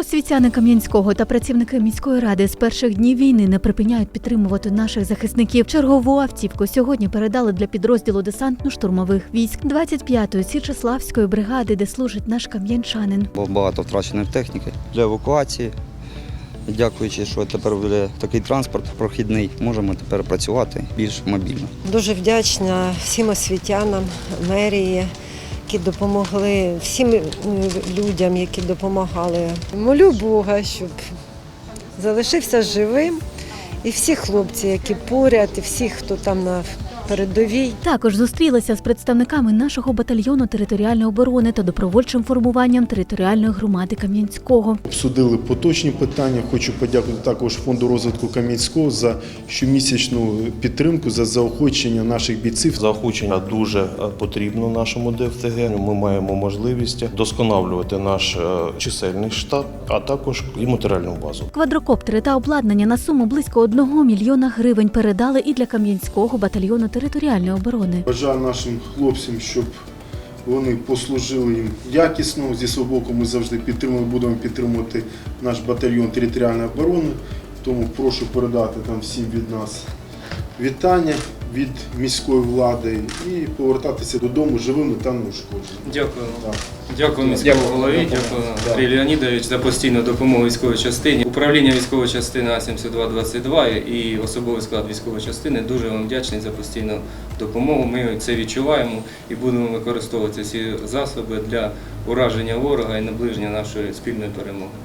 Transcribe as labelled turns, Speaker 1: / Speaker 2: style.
Speaker 1: Освітяни Кам'янського та працівники міської ради з перших днів війни не припиняють підтримувати наших захисників. Чергову автівку сьогодні передали для підрозділу десантно-штурмових військ 25-ї Січеславської бригади, де служить наш кам'янчанин.
Speaker 2: Було багато втраченої техніки для евакуації. Дякуючи, що тепер буде такий транспорт прохідний, можемо тепер працювати більш мобільно.
Speaker 3: Дуже вдячна всім освітянам, мерії, які допомогли, всім е, людям, які допомагали. Молю Бога, щоб залишився живим. І всі хлопці, які поряд, і всі, хто там на передовій.
Speaker 1: Також зустрілися з представниками нашого батальйону територіальної оборони та добровольчим формуванням територіальної громади Кам'янського.
Speaker 4: Обсудили поточні питання. Хочу подякувати також фонду розвитку Кам'янського за щомісячну підтримку, за заохочення наших бійців.
Speaker 5: Заохочення дуже е, потрібно нашому ДФТГ. Ми маємо можливість досконалювати наш е, чисельний штат, а також і матеріальну базу.
Speaker 1: Квадрокоптери та обладнання на суму близько 1 мільйона гривень передали і для Кам'янського батальйону територіальної оборони.
Speaker 4: Бажаю нашим хлопцям, щоб вони послужили їм якісно. Зі свого боку ми завжди підтримуємо, будемо підтримувати наш батальйон територіальної оборони. Тому прошу передати там всім від нас вітання від міської влади і повертатися додому живими та неушкодженими.
Speaker 6: Дякую.
Speaker 4: Так.
Speaker 6: Дякую міському голові, дякую
Speaker 4: Да.
Speaker 6: Андрій Леонідович за постійну допомогу військовій частині. Управління військової частини А-7222 і особовий склад військової частини дуже вам вдячний за постійну допомогу. Ми це відчуваємо і будемо використовувати ці засоби для ураження ворога і наближення нашої спільної перемоги.